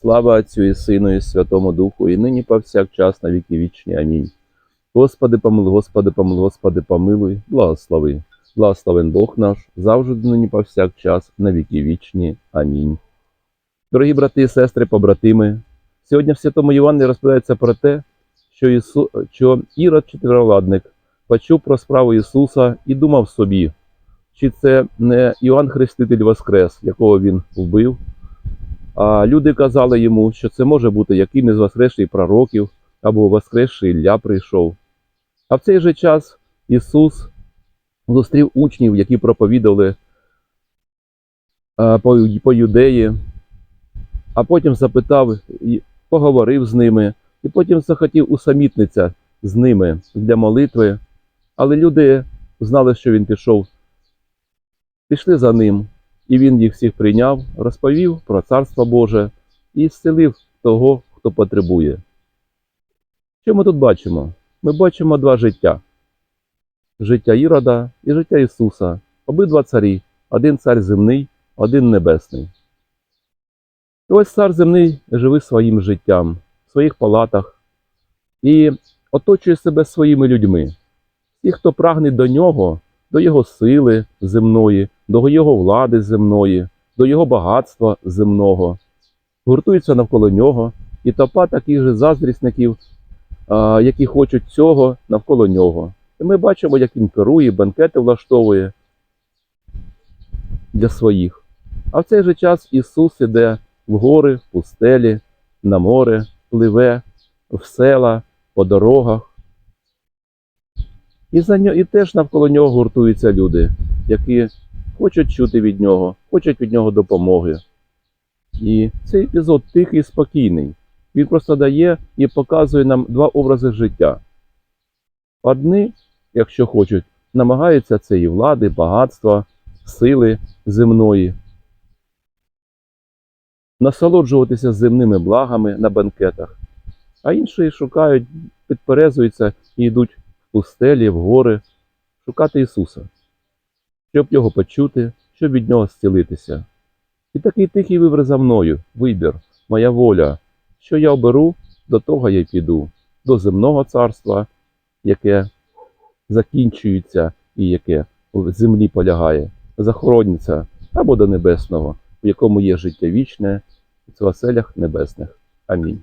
Слава Отцю і Сину, і Святому Духу, і нині повсякчас на віки вічні. Амінь. Господи, помилуй, Господи, помилуй, Господи, помилуй, благослови. Благословен Бог наш, завжди нині повсякчас, на віки вічні. Амінь. Дорогі брати і сестри, побратими, сьогодні в Святому Івані розповідається про те, що, Ісу... що Ірод чотиривладник почув про справу Ісуса і думав собі, чи це не Іоанн Хреститель Воскрес, якого він вбив. А люди казали йому, що це може бути яким із воскресших пророків або воскресший Ілля прийшов. А в цей же час Ісус зустрів учнів, які проповідали по, юдеї, а потім запитав, поговорив з ними, і потім захотів усамітнитися з ними для молитви. Але люди знали, що він пішов, пішли за ним, і він їх всіх прийняв, розповів про Царство Боже і зцілив того, хто потребує. Що ми тут бачимо? Ми бачимо два життя: життя Ірода і життя Ісуса, обидва царі, один цар земний, один небесний. І ось цар земний живе своїм життям, в своїх палатах і оточує себе своїми людьми. Ті, хто прагне до нього, до його сили земної, до його влади земної, до його багатства земного, гуртуються навколо нього, і топа таких же заздрісників, які хочуть цього навколо нього. І ми бачимо, як він керує, банкети влаштовує для своїх. А в цей же час Ісус іде в гори, в пустелі, на море, пливе, в села, по дорогах. І, за нього, і теж навколо нього гуртуються люди, які хочуть чути від нього, хочуть від нього допомоги. І цей епізод тихий і спокійний. Він просто дає і показує нам два образи життя. Одні, якщо хочуть, намагаються цієї влади, багатства, сили земної, насолоджуватися земними благами на банкетах, а інші шукають, підперезуються і йдуть в пустелі, в гори, шукати Ісуса, щоб його почути, щоб від нього зцілитися. І такий тихий вибір за мною, вибір, моя воля, що я оберу, до того я й піду, до земного царства, яке закінчується і яке в землі полягає, захорониться, або до небесного, в якому є життя вічне, в оселях небесних. Амінь.